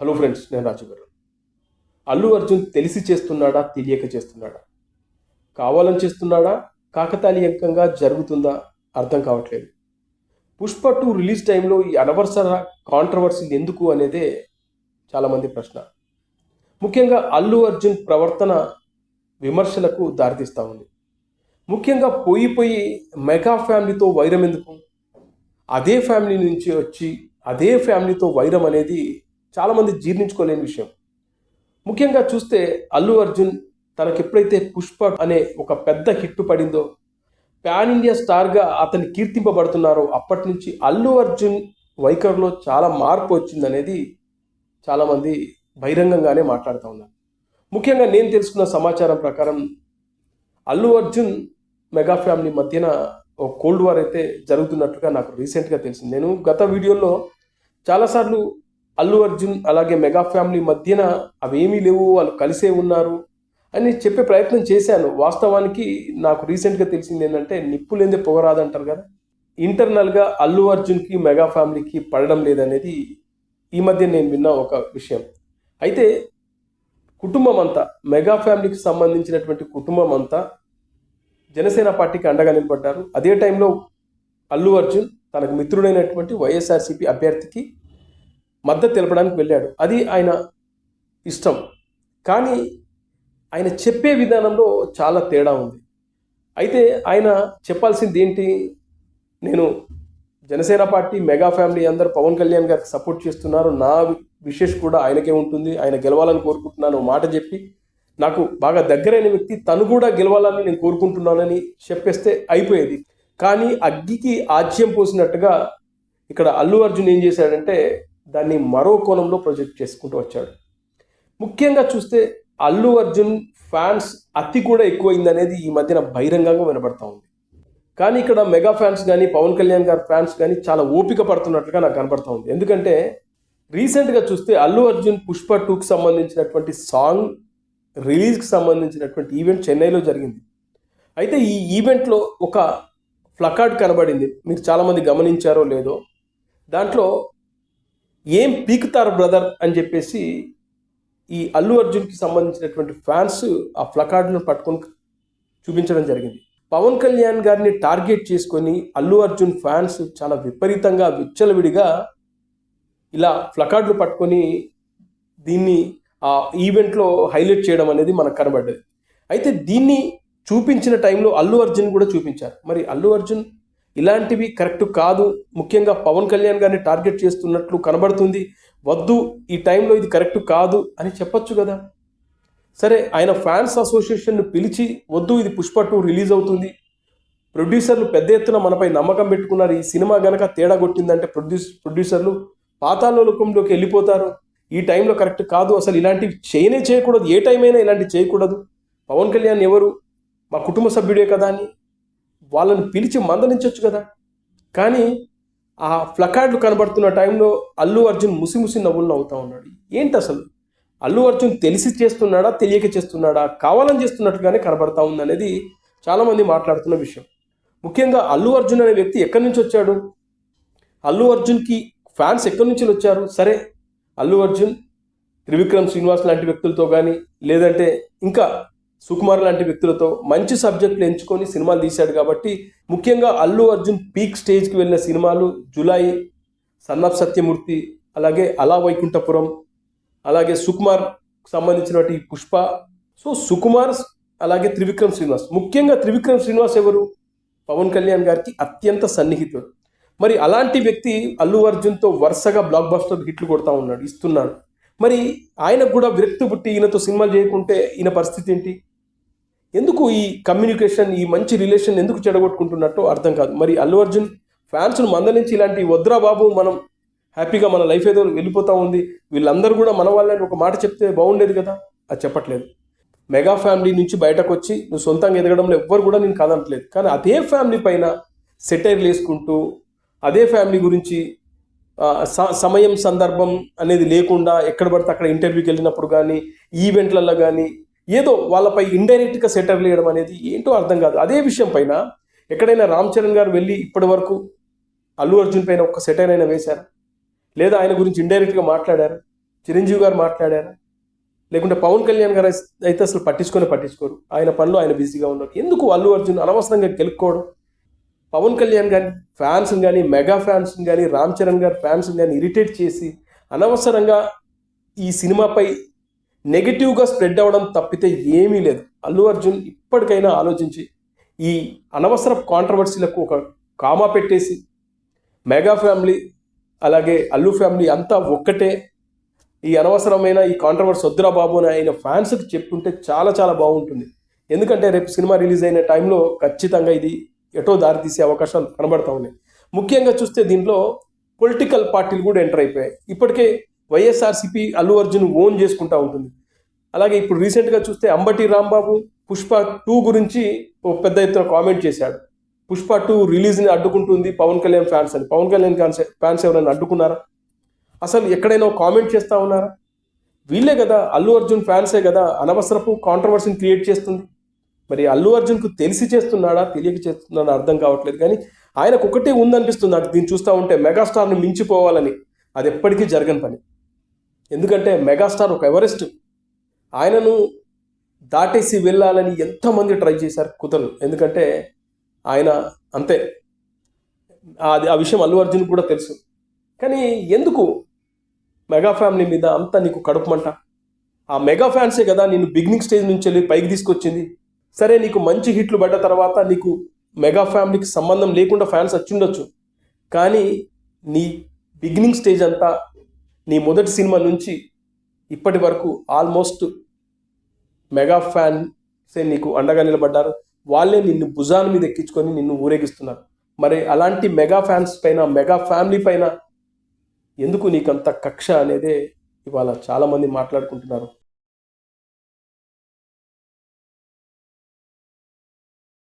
Hello friends నేను రాజు గారు అల్లు అర్జున్ తెలిసి చేస్తున్నాడా తెలియక చేస్తున్నాడా? కావాలని చేస్తున్నాడా కాకతాళీయంకంగా జరుగుతుందా అర్థం కావట్లేదు. పుష్ప టూ రిలీజ్ టైంలో ఈ అనవసర కాంట్రవర్సీలు ఎందుకు అనేదే చాలామంది ప్రశ్న. ముఖ్యంగా అల్లు అర్జున్ ప్రవర్తన విమర్శలకు దారితీస్తూ ఉంది. ముఖ్యంగా పోయి పోయి మెగా ఫ్యామిలీతో వైరం ఎందుకు? అదే ఫ్యామిలీ నుంచి వచ్చి అదే ఫ్యామిలీతో వైరం అనేది చాలామంది జీర్ణించుకోలేని విషయం. ముఖ్యంగా చూస్తే అల్లు అర్జున్ తనకెప్పుడైతే పుష్ప అనే ఒక పెద్ద హిట్ పడిందో పాన్ ఇండియా స్టార్గా అతన్ని కీర్తింపబడుతున్నారో అప్పటి నుంచి అల్లు అర్జున్ వైఖరిలో చాలా మార్పు వచ్చిందనేది చాలామంది బహిరంగంగానే మాట్లాడుతూ ఉన్నారు. ముఖ్యంగా నేను తెలుసుకున్న సమాచారం ప్రకారం అల్లు అర్జున్ మెగా ఫ్యామిలీ మధ్యన ఒక కోల్డ్ వార్ అయితే జరుగుతున్నట్టుగా నాకు రీసెంట్గా తెలిసింది. నేను గత వీడియోలో చాలాసార్లు అల్లు అర్జున్ అలాగే మెగా ఫ్యామిలీ మధ్యన అవేమీ లేవు వాళ్ళు కలిసే ఉన్నారు అని చెప్పే ప్రయత్నం చేశాను. వాస్తవానికి నాకు రీసెంట్గా తెలిసింది ఏంటంటే నిప్పు లేదే పొగరాదంటారు కదా. ఇంటర్నల్గా అల్లు అర్జున్కి మెగా ఫ్యామిలీకి పడడం లేదనేది ఈ మధ్య నేను విన్న ఒక విషయం. అయితే కుటుంబం అంతా మెగా ఫ్యామిలీకి సంబంధించినటువంటి కుటుంబం అంతా జనసేన పార్టీకి అండగా నిలబడ్డారు. అదే టైంలో అల్లు అర్జున్ తనకు మిత్రుడైనటువంటి వైఎస్ఆర్సీపీ అభ్యర్థికి మద్దతు తెలపడానికి వెళ్ళాడు. అది ఆయన ఇష్టం. కానీ ఆయన చెప్పే విధానంలో చాలా తేడా ఉంది. అయితే ఆయన చెప్పాల్సింది ఏంటి? నేను జనసేన పార్టీ మెగా ఫ్యామిలీ అందరు పవన్ కళ్యాణ్ గారికి సపోర్ట్ చేస్తున్నారు. నా విశేష్ కూడా ఆయనకే ఉంటుంది. ఆయన గెలవాలని కోరుకుంటున్నాను మాట చెప్పి నాకు బాగా దగ్గరైన వ్యక్తి. తను కూడా గెలవాలని నేను కోరుకుంటున్నానని చెప్పేస్తే అయిపోయేది. కానీ అగ్గికి ఆజ్యం పోసినట్టుగా ఇక్కడ అల్లు అర్జున్ ఏం చేశాడంటే దాన్ని మరో కోణంలో ప్రొజెక్ట్ చేసుకుంటూ వచ్చాడు. ముఖ్యంగా చూస్తే అల్లు అర్జున్ ఫ్యాన్స్ అతి కూడా ఎక్కువైందనేది ఈ మధ్యన బహిరంగంగా వినబడతా ఉంది. కానీ ఇక్కడ మెగా ఫ్యాన్స్ కానీ పవన్ కళ్యాణ్ గారి ఫ్యాన్స్ కానీ చాలా ఓపిక పడుతున్నట్లుగా నాకు కనబడతా ఉంది. ఎందుకంటే రీసెంట్గా చూస్తే అల్లు అర్జున్ పుష్ప టూకి సంబంధించినటువంటి సాంగ్ రిలీజ్కి సంబంధించినటువంటి ఈవెంట్ చెన్నైలో జరిగింది. అయితే ఈ ఈవెంట్లో ఒక ఫ్లకార్డ్ కనబడింది. మీరు చాలామంది గమనించారో లేదో. దాంట్లో ఏం పీకుతారు బ్రదర్? అని చెప్పేసి ఈ అల్లు అర్జున్కి సంబంధించినటువంటి ఫ్యాన్స్ ఆ ఫ్లకార్డును పట్టుకొని చూపించడం జరిగింది. పవన్ కళ్యాణ్ గారిని టార్గెట్ చేసుకొని అల్లు అర్జున్ ఫ్యాన్స్ చాలా విపరీతంగా విచ్చలవిడిగా ఇలా ఫ్లకార్డులు పట్టుకొని దీన్ని ఆ ఈవెంట్లో హైలైట్ చేయడం అనేది మనకు కనబడ్డది. అయితే దీన్ని చూపించిన టైంలో అల్లు అర్జున్ కూడా చూపించారు. మరి అల్లు అర్జున్ ఇలాంటివి కరెక్ట్ కాదు. ముఖ్యంగా పవన్ కళ్యాణ్ గారిని టార్గెట్ చేస్తున్నట్లు కనబడుతుంది. వద్దు ఈ టైంలో ఇది కరెక్ట్ కాదు అని చెప్పొచ్చు కదా. సరే ఆయన ఫ్యాన్స్ అసోసియేషన్ను పిలిచి వద్దు ఇది పుష్ప టూ రిలీజ్ అవుతుంది. ప్రొడ్యూసర్లు పెద్ద ఎత్తున మనపై నమ్మకం పెట్టుకున్నారు. ఈ సినిమా గనక తేడా కొట్టిందంటే ప్రొడ్యూస్ ప్రొడ్యూసర్లు పాతాళలోకంలోకి వెళ్ళిపోతారు. ఈ టైంలో కరెక్ట్ కాదు. అసలు ఇలాంటివి చేయనే చేయకూడదు. ఏ టైం అయినా ఇలాంటివి చేయకూడదు. పవన్ కళ్యాణ్ ఎవరు? మా కుటుంబ సభ్యుడే కదా అని. వాళ్ళని పిలిచి మందలించవచ్చు కదా. కానీ ఆ ఫ్లకార్డ్లు కనబడుతున్న టైంలో అల్లు అర్జున్ ముసి ముసి నవ్వులు నవ్వుతూ ఉన్నాడు. ఏంటి అసలు? అల్లు అర్జున్ తెలిసి చేస్తున్నాడా తెలియక చేస్తున్నాడా కావాలని చేస్తున్నట్టుగానే కనబడతా ఉంది అనేది చాలామంది మాట్లాడుతున్న విషయం. ముఖ్యంగా అల్లు అర్జున్ అనే వ్యక్తి ఎక్కడి నుంచి వచ్చాడు? అల్లు అర్జున్కి ఫ్యాన్స్ ఎక్కడి నుంచి వచ్చారు? సరే అల్లు అర్జున్ త్రివిక్రమ్ శ్రీనివాస్ లాంటి వ్యక్తులతో కానీ లేదంటే ఇంకా సుకుమార్ లాంటి వ్యక్తులతో మంచి సబ్జెక్టులు ఎంచుకొని సినిమాలు తీశాడు కాబట్టి ముఖ్యంగా అల్లు అర్జున్ పీక్ స్టేజ్కి వెళ్ళిన సినిమాలు జులై సన్నాఫ్ సత్యమూర్తి అలాగే అలా వైకుంఠపురం అలాగే సుకుమార్ సంబంధించినటువంటి పుష్ప. సో సుకుమార్ అలాగే త్రివిక్రమ్ శ్రీనివాస్. ముఖ్యంగా త్రివిక్రమ్ శ్రీనివాస్ ఎవరు? పవన్ కళ్యాణ్ గారికి అత్యంత సన్నిహితుడు. మరి అలాంటి వ్యక్తి అల్లు అర్జున్తో వరుసగా బ్లాక్ బస్టర్ హిట్లు కొడతా ఉన్నాడు ఇస్తున్నాడు. మరి ఆయనకు కూడా విరక్తి పుట్టి ఈయనతో సినిమాలు చేయకుంటే ఈయన పరిస్థితి ఏంటి? ఎందుకు ఈ కమ్యూనికేషన్ ఈ మంచి రిలేషన్ ఎందుకు చెడగొట్టుకుంటున్నట్టు అర్థం కాదు. మరి అల్లు అర్జున్ ఫ్యాన్స్ను మందలించి ఇలాంటి వద్రా బాబు మనం హ్యాపీగా మన లైఫ్ ఏదో వెళ్ళిపోతూ ఉంది. వీళ్ళందరూ కూడా మన వాళ్ళని ఒక మాట చెప్తే బాగుండేది కదా? అది చెప్పట్లేదు. మెగా ఫ్యామిలీ నుంచి బయటకు వచ్చి నువ్వు సొంతంగా ఎదగడంలో ఎవ్వరు కూడా నేను కాదనట్లేదు. కానీ అదే ఫ్యామిలీ పైన సెటైర్లు వేసుకుంటూ అదే ఫ్యామిలీ గురించి స- సమయం సందర్భం అనేది లేకుండా ఎక్కడ పడితే అక్కడ ఇంటర్వ్యూకి వెళ్ళినప్పుడు కానీ ఈవెంట్లలో కానీ ఏదో వాళ్ళపై ఇండైరెక్ట్గా సెటర్లు వేయడం అనేది ఏంటో అర్థం కాదు. అదే విషయం పైన ఎక్కడైనా రామ్ చరణ్ గారు వెళ్ళి ఇప్పటి వరకు అల్లు అర్జున్ పైన ఒక్క సెటైర్ అయినా వేశారా? లేదా ఆయన గురించి ఇండైరెక్ట్గా మాట్లాడారు? చిరంజీవి గారు మాట్లాడారా? లేకుంటే పవన్ కళ్యాణ్ గారు అయితే అసలు పట్టించుకొని పట్టించుకోరు. ఆయన పనులు ఆయన బిజీగా ఉన్నారు. ఎందుకు అల్లు అర్జున్ అనవసరంగా గెలుక్కోవడం పవన్ కళ్యాణ్ గారి ఫ్యాన్స్ని కానీ మెగా ఫ్యాన్స్ని కానీ రామ్ చరణ్ గారి ఫ్యాన్స్ని కానీ ఇరిటేట్ చేసి అనవసరంగా ఈ సినిమాపై నెగిటివ్గా స్ప్రెడ్ అవ్వడం తప్పితే ఏమీ లేదు. అల్లు అర్జున్ ఇప్పటికైనా ఆలోచించి ఈ అనవసర కాంట్రవర్సీలకు ఒక కామా పెట్టేసి మెగా ఫ్యామిలీ అలాగే అల్లు ఫ్యామిలీ అంతా ఒక్కటే ఈ అనవసరమైన ఈ కాంట్రవర్సీ వద్దురా బాబు అని ఆయన ఫ్యాన్స్కి చెప్పుంటే చాలా చాలా బాగుంటుంది. ఎందుకంటే రేపు సినిమా రిలీజ్ అయిన టైంలో ఖచ్చితంగా ఇది ఎటో దారి తీసే అవకాశాలు కనబడతా ఉన్నాయి. ముఖ్యంగా చూస్తే దీంట్లో పొలిటికల్ పార్టీలు కూడా ఎంటర్ అయిపోయాయి. ఇప్పటికే వైఎస్ఆర్సిపి అల్లు అర్జున్ ఓన్ చేసుకుంటా ఉంటుంది. అలాగే ఇప్పుడు రీసెంట్గా చూస్తే అంబటి రాంబాబు పుష్ప టూ గురించి ఓ పెద్ద ఎత్తున కామెంట్ చేశాడు. పుష్ప టూ రిలీజ్ని అడ్డుకుంటుంది పవన్ కళ్యాణ్ ఫ్యాన్స్ అని. పవన్ కళ్యాణ్ ఫ్యాన్స్ ఫ్యాన్స్ ఎవరైనా అడ్డుకున్నారా? అసలు ఎక్కడైనా కామెంట్ చేస్తా ఉన్నారా? వీళ్ళే కదా అల్లు అర్జున్ ఫ్యాన్సే కదా అనవసరపు కాంట్రవర్సీని క్రియేట్ చేస్తుంది. మరి అల్లు అర్జున్కు తెలిసి చేస్తున్నాడా తెలియక చేస్తున్నాడా అర్థం కావట్లేదు. కానీ ఆయనకు ఒకటే ఉందనిపిస్తుంది. నాకు దీన్ని చూస్తూ ఉంటే మెగాస్టార్ని మించిపోవాలని. అది ఎప్పటికీ జరగని పని. ఎందుకంటే మెగాస్టార్ ఒక ఎవరెస్ట్. ఆయనను దాటేసి వెళ్ళాలని ఎంతమంది ట్రై చేశారు కుదరు ఎందుకంటే ఆయన అంతే. అది ఆ విషయం అల్లు అర్జున్ కూడా తెలుసు. కానీ ఎందుకు మెగా ఫ్యామిలీ మీద అంతా నీకు కడుపుమంట ఆ మెగా ఫ్యాన్సే కదా నేను బిగినింగ్ స్టేజ్ నుంచి వెళ్ళి పైకి తీసుకొచ్చింది. సరే నీకు మంచి హిట్లు పడ్డ తర్వాత నీకు మెగా ఫ్యామిలీకి సంబంధం లేకుండా ఫ్యాన్స్ వచ్చిండొచ్చు కానీ నీ బిగినింగ్ స్టేజ్ అంతా నీ మొదటి సినిమా నుంచి ఇప్పటి వరకు ఆల్మోస్ట్ మెగా ఫ్యాన్సే నీకు అండగా నిలబడ్డారు. వాళ్ళే నిన్ను భుజాల మీద ఎక్కించుకొని నిన్ను ఊరేగిస్తున్నారు. మరి అలాంటి మెగా ఫ్యాన్స్ పైన మెగా ఫ్యామిలీ పైన ఎందుకు నీకంత కక్ష అనేదే ఇవాళ చాలామంది మాట్లాడుకుంటున్నారు.